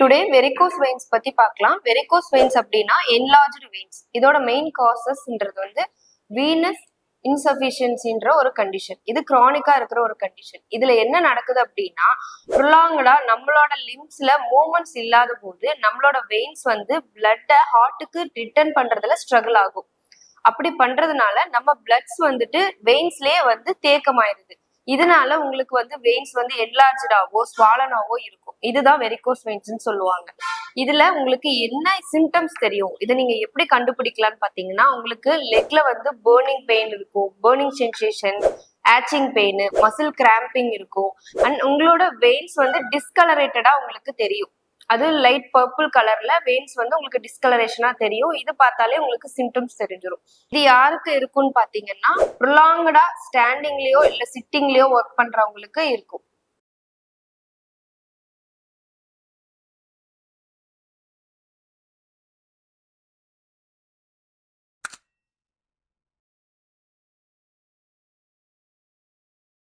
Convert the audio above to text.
Today varicose veins பத்தி பார்க்கலாம். Varicose veins அப்படின்னா என்லார்ஜ்டு வெயின்ஸ் இதோட மெயின் காசஸ்ன்றது வந்து வீனஸ் இன்சஃபிஷியன்சின்ற ஒரு கண்டிஷன் இது கிரானிக்கா இருக்கிற ஒரு கண்டிஷன் இதுல என்ன நடக்குது அப்படின்னா ப்ரொலாங்கடா நம்மளோட லிம்ஸ்ல மூமெண்ட்ஸ் இல்லாத போது நம்மளோட வெயின்ஸ் வந்து பிளட்டை ஹார்ட்டுக்கு ரிட்டர்ன் பண்றதுல ஸ்ட்ரகிள் ஆகும். அப்படி பண்றதுனால நம்ம பிளட்ஸ் வந்துட்டு வெயின்ஸ்லயே வந்து தேக்கமாயிருது. இதனால உங்களுக்கு வந்து வெயின்ஸ் வந்து என்லார்ஜாவோ ஸ்வாலனாவோ இருக்கும். இதுதான் வெரிகோஸ் வெயின்ஸ்னு சொல்லுவாங்க. இதுல உங்களுக்கு என்ன சிம்டம்ஸ் தெரியும்? இதை நீங்க எப்படி கண்டுபிடிக்கலாம்னு பாத்தீங்கன்னா உங்களுக்கு லெக்ல வந்து பேர்னிங் பெயின் இருக்கும் burning sensation aching pain muscle cramping இருக்கும். அண்ட் உங்களோட வெயின்ஸ் வந்து டிஸ்கலரேட்டடா உங்களுக்கு தெரியும். அது லைட் பர்பிள் கலர்ல வெயின்ஸ் வந்து உங்களுக்கு டிஸ்கலரேஷனா தெரியும். இது பார்த்தாலே உங்களுக்கு சிம்டம்ஸ் தெரிஞ்சிடும் இது யாருக்கு இருக்கும்னு பாத்தீங்கன்னா ப்ரொலாங்கடா ஸ்டாண்டிங்லயோ இல்ல சிட்டிங்லயோ ஒர்க் பண்றவங்களுக்கு இருக்கும்.